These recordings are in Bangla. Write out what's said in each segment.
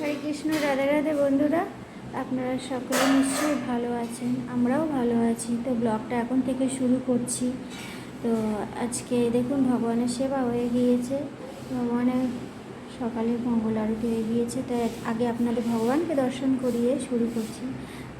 হরে কৃষ্ণ, রাধে রাধে বন্ধুরা। আপনারা সকলে নিশ্চয়ই ভালো আছেন, আমরাও ভালো আছি। তো ব্লগটা এখন থেকে শুরু করছি। তো আজকে দেখুন ভগবানের সেবা হয়ে গিয়েছে। ভগবানের সকালে মঙ্গল আরতি হয়ে গিয়েছে। তাই আগে আপনাদের ভগবানকে দর্শন করিয়ে শুরু করছি।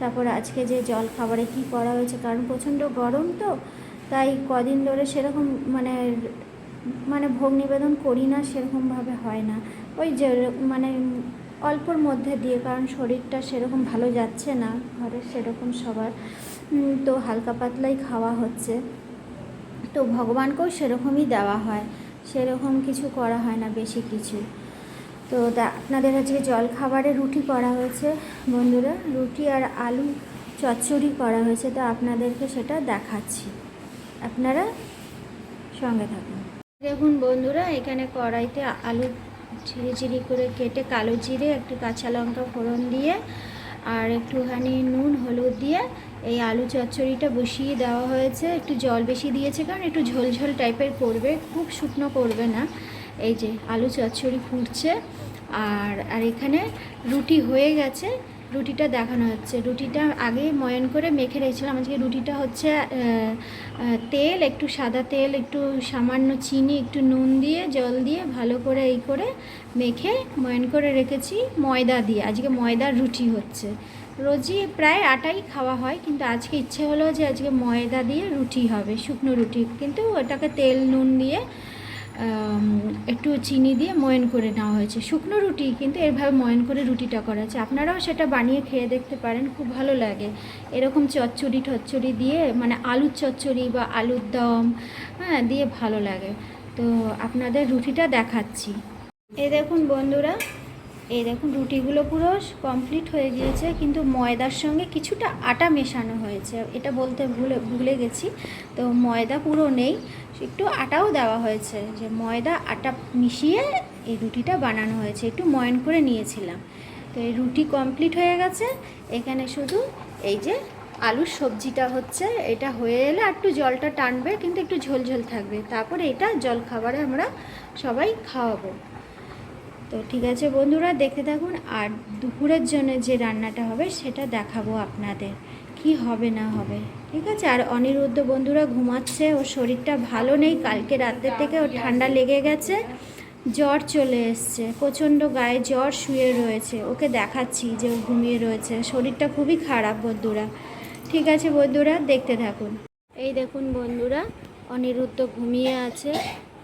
তারপর আজকে যে জল খাবারে কি করা হয়েছে, কারণ প্রচণ্ড গরম তো, তাই কদিন ধরে সেরকম মানে মানে ভোগ নিবেদন করি না, সেরকমভাবে হয় না। ওই যে মানে অল্পর মধ্যে দিয়ে, কারণ শরীরটা সেরকম ভালো যাচ্ছে না ঘরের সেরকম সবার। তো হালকা পাতলাই খাওয়া হচ্ছে। তো ভগবানকেও সেরকমই দেওয়া হয়, সেরকম কিছু করা হয় না বেশি কিছু। তো আপনাদের আজকে জল খাবারে রুটি করা হয়েছে, বন্ধুরা। রুটি আর আলু চচ্চড়ি করা হয়েছে, তো আপনাদেরকে সেটা দেখাচ্ছি। আপনারা সঙ্গে থাকুন। দেখুন বন্ধুরা, এখানে কড়াইতে আলু ঝিরি ঝিরি করে কেটে কালো জিরে, একটু কাঁচা লঙ্কা ফোড়ন দিয়ে আর একটুখানি নুন, হলুদ দিয়ে এই আলু চচ্চড়িটা বসিয়ে দেওয়া হয়েছে। একটু জল বেশি দিয়েছে কারণ একটু ঝোল ঝোল টাইপের করবে, খুব শুকনো করবে না। এই যে আলু চচ্চড়ি ফুটছে আর আর এখানে রুটি হয়ে গেছে। রুটিটা দেখানো হচ্ছে। রুটিটা আগে ময়ন করে মেখে রেখেছিলাম আজকে রুটিটা হচ্ছে তেল, একটু সাদা তেল, একটু সামান্য চিনি, একটু নুন দিয়ে, জল দিয়ে ভালো করে এই করে মেখে ময়ন করে রেখেছি ময়দা দিয়ে। আজকে ময়দার রুটি হচ্ছে। রোজই প্রায় আটাই খাওয়া হয়, কিন্তু আজকে ইচ্ছে হলো যে আজকে ময়দা দিয়ে রুটি হবে, শুকনো রুটি। কিন্তু ওটাকে তেল, নুন দিয়ে একটু চিনি দিয়ে ময়ন করে নেওয়া হয়েছে। শুকনো রুটি, কিন্তু এরভাবে ময়ন করে রুটিটা করা হয়েছে আপনারাও সেটা বানিয়ে খেয়ে দেখতে পারেন, খুব ভালো লাগে। এরকম চচ্চড়ি ঠচ্চড়ি দিয়ে মানে আলুর চচ্চড়ি বা আলুর দম হ্যাঁ দিয়ে ভালো লাগে। তো আপনাদের রুটিটা দেখাচ্ছি। এ দেখুন বন্ধুরা এই দেখুন, রুটিগুলো পুরো কমপ্লিট হয়ে গিয়েছে, কিন্তু ময়দার সঙ্গে কিছুটা আটা মেশানো হয়েছে। এটা বলতে ভুলে ভুলে গেছি। তো ময়দা পুরো নেই, একটু আটাও দেওয়া হয়েছে। যে ময়দা, আটা মিশিয়ে এই রুটিটা বানানো হয়েছে, একটু ময়ন করে নিয়েছিলাম। তো এই রুটি কমপ্লিট হয়ে গেছে। এখানে শুধু এই যে আলুর সবজিটা হচ্ছে, এটা হয়ে এলে একটু জলটা টানবে, কিন্তু একটু ঝোল ঝোল থাকবে। তারপরে এটা জল খাবারে আমরা সবাই খাওয়াবো। তো ঠিক আছে বন্ধুরা দেখতে থাকুন আর দুপুরের জন্য যে রান্নাটা হবে সেটা দেখাবো আপনাদের, কি হবে না হবে। ঠিক আছে? আর অনিরুদ্ধ বন্ধুরা ঘুমাচ্ছে, ওর শরীরটা ভালো নেই, কালকে রাতের থেকে ওর ঠান্ডা লেগে গেছে, জ্বর চলে এসছে, প্রচণ্ড গায়ে জ্বর শুয়ে রয়েছে, ওকে দেখাচ্ছি যে ও ঘুমিয়ে রয়েছে, শরীরটা খুবই খারাপ বন্ধুরা। ঠিক আছে বন্ধুরা, দেখতে থাকুন। এই দেখুন বন্ধুরা, অনিরুদ্ধ ঘুমিয়ে আছে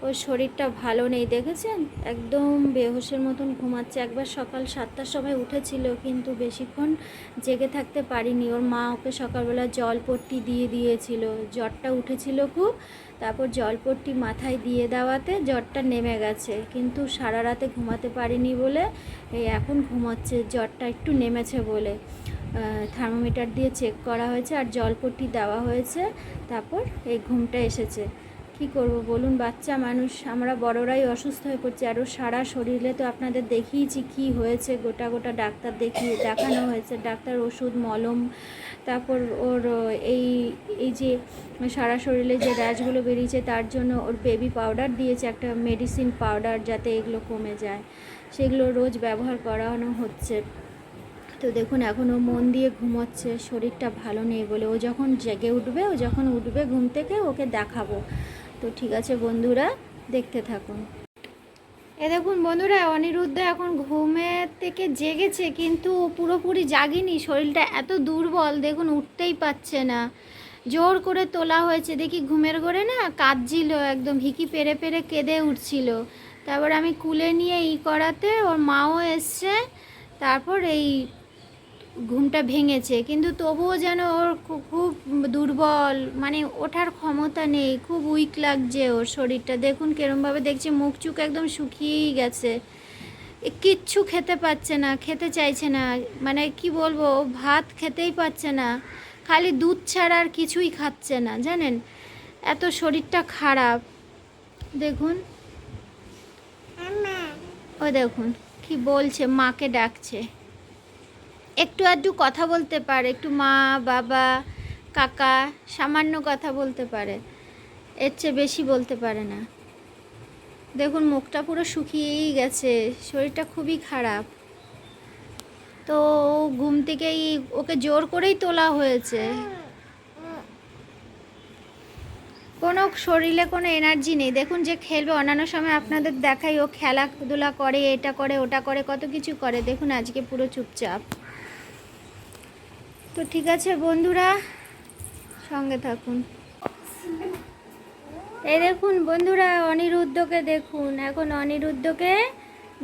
ওর শরীরটা ভালো নেই, দেখেছেন? একদম বেহুশের মতন ঘুমাচ্ছে। একবার সকাল সাতটার সময় উঠেছিল, কিন্তু বেশিক্ষণ জেগে থাকতে পারিনি। ওর মা ওকে সকালবেলা জলপট্টি দিয়ে দিয়েছিল। জ্বরটা উঠেছিল খুব, তারপর জলপট্টি মাথায় দিয়ে দেওয়াতে জ্বরটা নেমে গেছে। কিন্তু সারা রাতে ঘুমাতে পারিনি বলে এই এখন ঘুমাচ্ছে, জ্বরটা একটু নেমেছে বলে। থার্মোমিটার দিয়ে চেক করা হয়েছে আর জলপট্টি দেওয়া হয়েছে। তারপর এই ঘুমটা এসেছে। কি করব বলুন? বাচ্চা মানুষ, আমরা বড়রাই অসুস্থ হয়ে পড়ছি। আরও সারা শরীরে তো আপনাদের দেখিয়েছি কি হয়েছে। গোটা গোটা ডাক্তার দেখিয়ে দেখানো হয়েছে। ডাক্তার ওষুধ, মলম, তারপর ওর এই এই যে সারা শরীরে যে র্যাশগুলো বেরিয়েছে, তার জন্য ওর বেবি পাউডার দিয়েছে, একটা মেডিসিন পাউডার যাতে এগুলো কমে যায়। সেগুলো রোজ ব্যবহার করানো হচ্ছে। তো দেখুন এখনও মন দিয়ে ঘুমোচ্ছে, শরীরটা ভালো নেই বলে। ও যখন জেগে উঠবে, ও যখন উঠবে ঘুম থেকে, ওকে দেখাবো। তো ঠিক আছে বন্ধুরা, দেখতে থাকুন। এ দেখুন বন্ধুরা, অনিরুদ্ধ এখন ঘুমের থেকে জেগেছে, কিন্তু পুরোপুরি জাগেনি, শরীরটা এত দুর্বল, দেখুন উঠতেই পাচ্ছে না। জোর করে তোলা হয়েছে, দেখি ঘুমের ঘরে না কাঁদছিল, একদম হিকি পেরে পেরে কেঁদে উঠছিল। তারপর আমি কুলে নিয়ে ই করাতে ওর মাও এসছে, তারপর এই ঘুমটা ভেঙেছে কিন্তু তবুও যেন ওর খুব দুর্বল মানে ওঠার ক্ষমতা নেই খুব উইক লাগছে ওর শরীরটা। দেখুন কেরমভাবে দেখছি মুখ চুখ একদম শুকিয়েই গেছে। কিচ্ছু খেতে পাচ্ছে না খেতে চাইছে না মানে কি বলব ভাত খেতেই পাচ্ছে না। খালি দুধ ছাড়া আর কিছুই খাচ্ছে না জানেন? এত শরীরটা খারাপ। দেখুন। ও দেখুন কি বলছে মাকে ডাকছে। একটু আধটু কথা বলতে পারে, একটু মা, বাবা, কাকা, সামান্য কথা বলতে পারে। এর চেয়ে বেশি বলতে পারে না। দেখুন, মুখটা পুরো শুকিয়েই গেছে, শরীরটা খুবই খারাপ। তো ঘুম থেকেই ওকে জোর করেই তোলা হয়েছে। কোনো শরীরে কোনো এনার্জি নেই। দেখুন যে খেলবে, অন্যান্য সময় আপনাদের দেখাই, ও খেলাধুলা করে, এটা করে, ওটা করে, কত কিছু করে। দেখুন, আজকে পুরো চুপচাপ। তো ঠিক আছে বন্ধুরা সঙ্গে থাকুন। এই দেখুন বন্ধুরা অনিরুদ্ধকে দেখুন এখন অনিরুদ্ধকে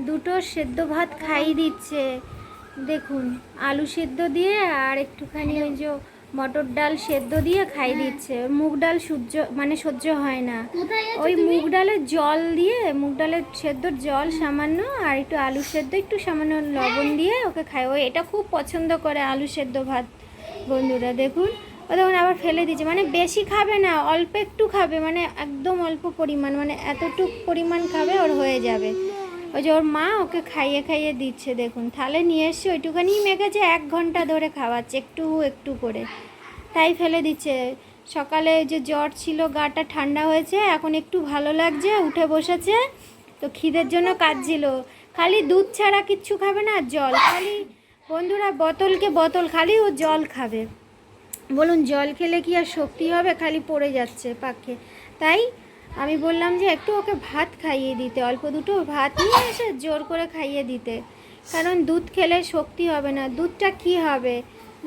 দুটো সেদ্ধ ভাত খাইয়ে দিচ্ছে। দেখুন আলু সেদ্ধ দিয়ে আর একটুখানি ওই যে মটর ডাল সেদ্ধ দিয়ে খাইয়ে দিচ্ছে। মুগ ডাল সহ্য মানে সহ্য হয় না। ওই মুগ ডালের জল দিয়ে মুগ ডালের সেদ্ধর জল সামান্য আর একটু আলু সেদ্ধ একটু সামান্য লবণ দিয়ে ওকে খায় ও এটা খুব পছন্দ করে আলু সেদ্ধ ভাত। বন্ধুরা দেখুন, ও দেখুন আবার ফেলে দিচ্ছে মানে বেশি খাবে না, অল্প একটু খাবে মানে একদম অল্প পরিমাণ মানে এতটুক পরিমাণ খাবে ওর হয়ে যাবে। ওই যে ওর মা ওকে খাইয়ে খাইয়ে দিচ্ছে, দেখুন। তাহলে নিয়ে এসছে, ওইটুখানি মেখেছে, এক ঘণ্টা ধরে খাওয়াচ্ছে, একটু একটু করে। তাই ফেলে দিচ্ছে। সকালে যে জ্বর ছিল, গাটা ঠান্ডা হয়েছে, এখন একটু ভালো লাগছে, উঠে বসেছে। তো খিদের জন্য কাজ ছিল খালি দুধ ছাড়া কিচ্ছু খাবে না, জল। খালি বন্ধুরা, বোতলকে বোতল, খালি ও জল খাবে। বলুন, জল খেলে কি আর শক্তি হবে? খালি পড়ে যাচ্ছে পাখে। তাই আমি বললাম যে একটু ওকে ভাত খাইয়ে দিতে, অল্প দুটো ভাত নিয়ে এসে জোর করে খাইয়ে দিতে। কারণ দুধ খেলে শক্তি হবে না। দুধটা কি হবে?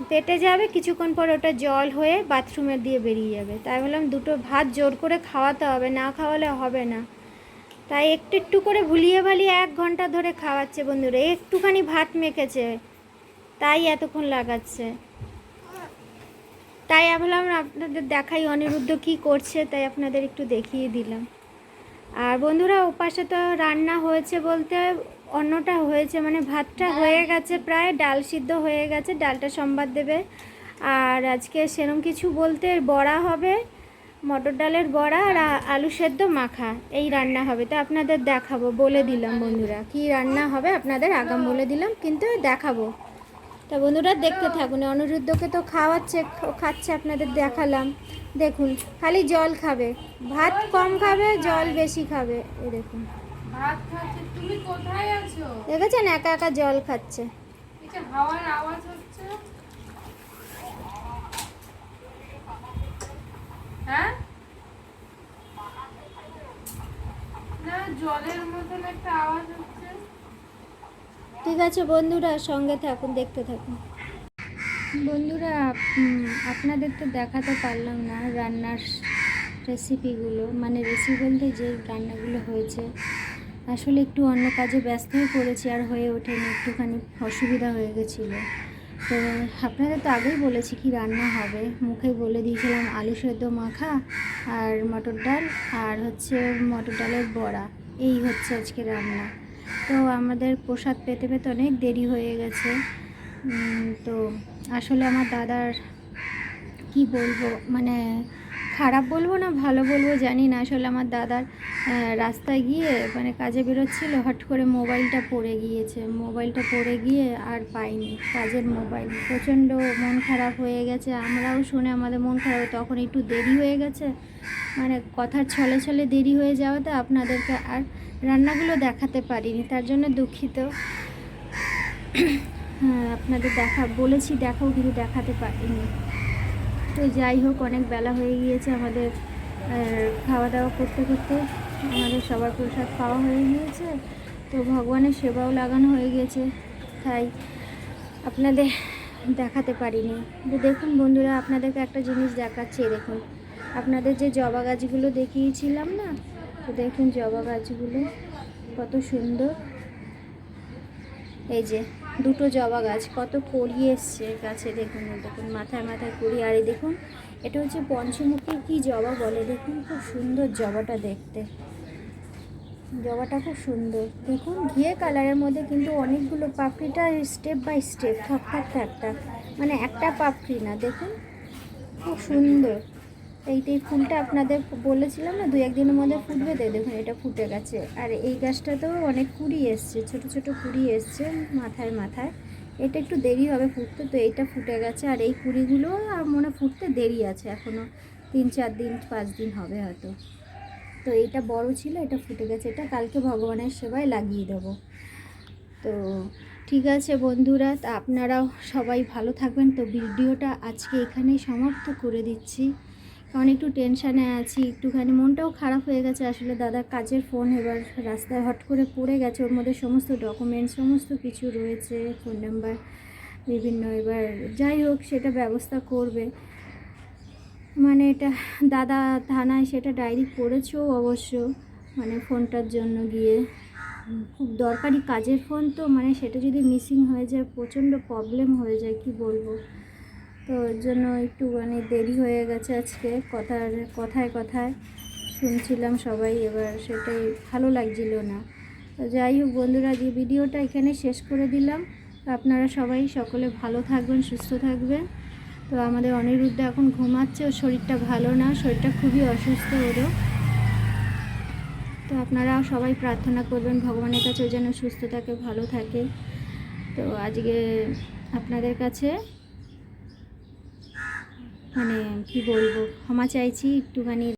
পেটে যাবে, কিছুক্ষণ পর ওটা জল হয়ে বাথরুমে দিয়ে বেরিয়ে যাবে। তাই বললাম, দুটো ভাত জোর করে খাওয়াতে হবে, না খাওয়ালে হবে না। তাই একটু একটু করে ভুলিয়ে ভালিয়ে এক ঘণ্টা ধরে খাওয়াচ্ছে বন্ধুরা। একটুখানি ভাত মেখেছে। তাই এতক্ষণ লাগাচ্ছে। তাই ভাবলাম আপনাদের দেখাই অনিরুদ্ধ কি করছে তাই আপনাদের একটু দেখিয়ে দিলাম। আর বন্ধুরা ওপাশে তো রান্না হয়েছে বলতে অন্যটা হয়েছে মানে ভাতটা হয়ে গেছে প্রায় ডাল সিদ্ধ হয়ে গেছে ডালটা সম্বাদ দেবে। আর আজকে সেরম কিছু বলতে বড়া হবে মটর ডালের বড়া আর আলু সেদ্ধ মাখা এই রান্না হবে। তো আপনাদের দেখাবো বলে দিলাম বন্ধুরা কি রান্না হবে আপনাদের আগাম বলে দিলাম কিন্তু দেখাবো। তা বন্ধুরা দেখতে থাকুন অনিরুদ্ধকে তো খাওয়াচ্ছে খাচ্ছে আপনাদের দেখালাম। দেখুন খালি জল খাবে। ভাত কম খাবে জল বেশি খাবে। এই দেখুন। দেখেছেন একা একা জল খাচ্ছে। হাওয়ার আওয়াজ হচ্ছে। হ্যাঁ? না জলের মতন একটা আওয়াজ হচ্ছে। ঠিক আছে বন্ধুরা, সঙ্গে থাকুন, দেখতে থাকুন। বন্ধুরা আপনাদের তো দেখাতে পারলাম না রান্নার রেসিপিগুলো মানে রেসিপি বলতে যে রান্নাগুলো হয়েছে। আসলে একটু অন্য কাজে ব্যস্ত হয়ে পড়েছি আর হয়ে ওঠেনি, একটুখানি অসুবিধা হয়ে গেছিল। তো আপনাদের তো আগেই বলেছি কি রান্না হবে। মুখে বলে দিয়েছিলাম আলু সেদ্ধ মাখা আর মটর ডাল আর হচ্ছে মটর ডালের বড়া। এই হচ্ছে আজকে রান্না। তো আমাদের প্রসাদ পেতে পেতে অনেক দেরি হয়ে গেছে। তো আসলে আমার দাদার কি বলব? মানে খারাপ বলব না, ভালো বলব জানি না। আসলে আমার দাদার রাস্তায় গিয়ে মানে কাজে বেরোচ্ছিল হট করে মোবাইলটা পড়ে গিয়েছে। মোবাইলটা পড়ে গিয়ে আর পাইনি, কাজের মোবাইল। প্রচণ্ড মন খারাপ হয়ে গেছে। আমরাও শুনে আমাদের মন খারাপ তখন একটু দেরি হয়ে গেছে। মানে কথার ছলে ছলে দেরি হয়ে যাওয়াতে আপনাদেরকে আর রান্নাগুলো দেখাতে পারিনি, তার জন্য দুঃখিত। হ্যাঁ আপনাদের দেখা, বলেছি দেখাও কিন্তু দেখাতে পারিনি। তো যাই হোক, অনেক বেলা হয়ে গিয়েছে আমাদের খাওয়া দাওয়া করতে করতে আমাদের সবার প্রসাদ খাওয়া হয়ে গিয়েছে। তো ভগবানের সেবাও লাগানো হয়ে গেছে, তাই আপনাদের দেখাতে পারিনি। তো দেখুন বন্ধুরা, আপনাদেরকে একটা জিনিস দেখাচ্ছি, দেখুন। আপনাদের যে জবা গাছগুলো দেখিয়েছিলাম না দেখুন জবা গাছগুলো কত সুন্দর। এই যে দুটো জবা গাছ, কত কড়ি এসছে গাছে, দেখুন দেখুন, মাথায় মাথায় কড়ি। আর দেখুন, এটা হচ্ছে পঞ্চমুখী কি জবা বলে? দেখুন, খুব সুন্দর জবাটা দেখতে। জবাটা খুব সুন্দর। দেখুন, ঘিয়ে কালারের মধ্যে কিন্তু অনেকগুলো পাপড়িটা স্টেপ বাই স্টেপ থাক থাক থাক থাক। মানে একটা পাপড়ি না, দেখুন, খুব সুন্দর। এইটাই ফুলটা আপনাদের বলেছিলাম না দু একদিনের মধ্যে ফুটবে তো দেখুন এটা ফুটে গেছে। আর এই গাছটাতেও অনেক কুড়ি এসছে, ছোট ছোট কুড়ি এসছে মাথায় মাথায়। এটা একটু দেরি হবে ফুটতে, তো এইটা ফুটে গেছে। আর এই কুড়িগুলো আর মনে ফুটতে দেরি আছে এখনও তিন চার দিন, পাঁচ দিন হবে হয়তো। তো এইটা বড় ছিল, এটা ফুটে গেছে, এটা কালকে ভগবানের সেবায় লাগিয়ে দেবো। তো ঠিক আছে বন্ধুরা, তা আপনারাও সবাই ভালো থাকবেন। তো ভিডিওটা আজকে এখানেই সমাপ্ত করে দিচ্ছি। কারণ একটু টেনশানে আছি, একটুখানি। মনটাও খারাপ হয়ে গেছে আসলে দাদা, কাজের ফোন এবার রাস্তায় হট করে পড়ে গেছে। ওর মধ্যে সমস্ত ডকুমেন্টস সমস্ত কিছু রয়েছে ফোন নাম্বার বিভিন্ন এবার যাই হোক, সেটা ব্যবস্থা করবে। মানে এটা দাদা থানায় সেটা ডায়েরি করেছেও অবশ্য মানে ফোনটার জন্য গিয়ে? খুব দরকারি কাজের ফোন তো মানে সেটা যদি মিসিং হয়ে যায়, প্রচণ্ড প্রবলেম হয়ে যায়, কি বলব? তো ওর জন্য একটু মানে দেরি হয়ে গেছে আজকে। কথার, কথায় কথায় শুনছিলাম সবাই, এবার সেটাই ভালো লাগছিল না। তো যাই হোক বন্ধুরা যে ভিডিওটা এখানে শেষ করে দিলাম। আপনারা সবাই সকলে ভালো থাকবেন, সুস্থ থাকবেন। তো আমাদের অনিরুদ্ধ এখন ঘুমাচ্ছে, ওর শরীরটা ভালো না, শরীরটা খুবই অসুস্থ ওরও। তো আপনারা সবাই প্রার্থনা করবেন, ভগবানের কাছে যেন সুস্থ থাকে, ভালো থাকে। তো আজকে আপনাদের কাছে মানে কি বলব ক্ষমা চাইছি একটুখানি।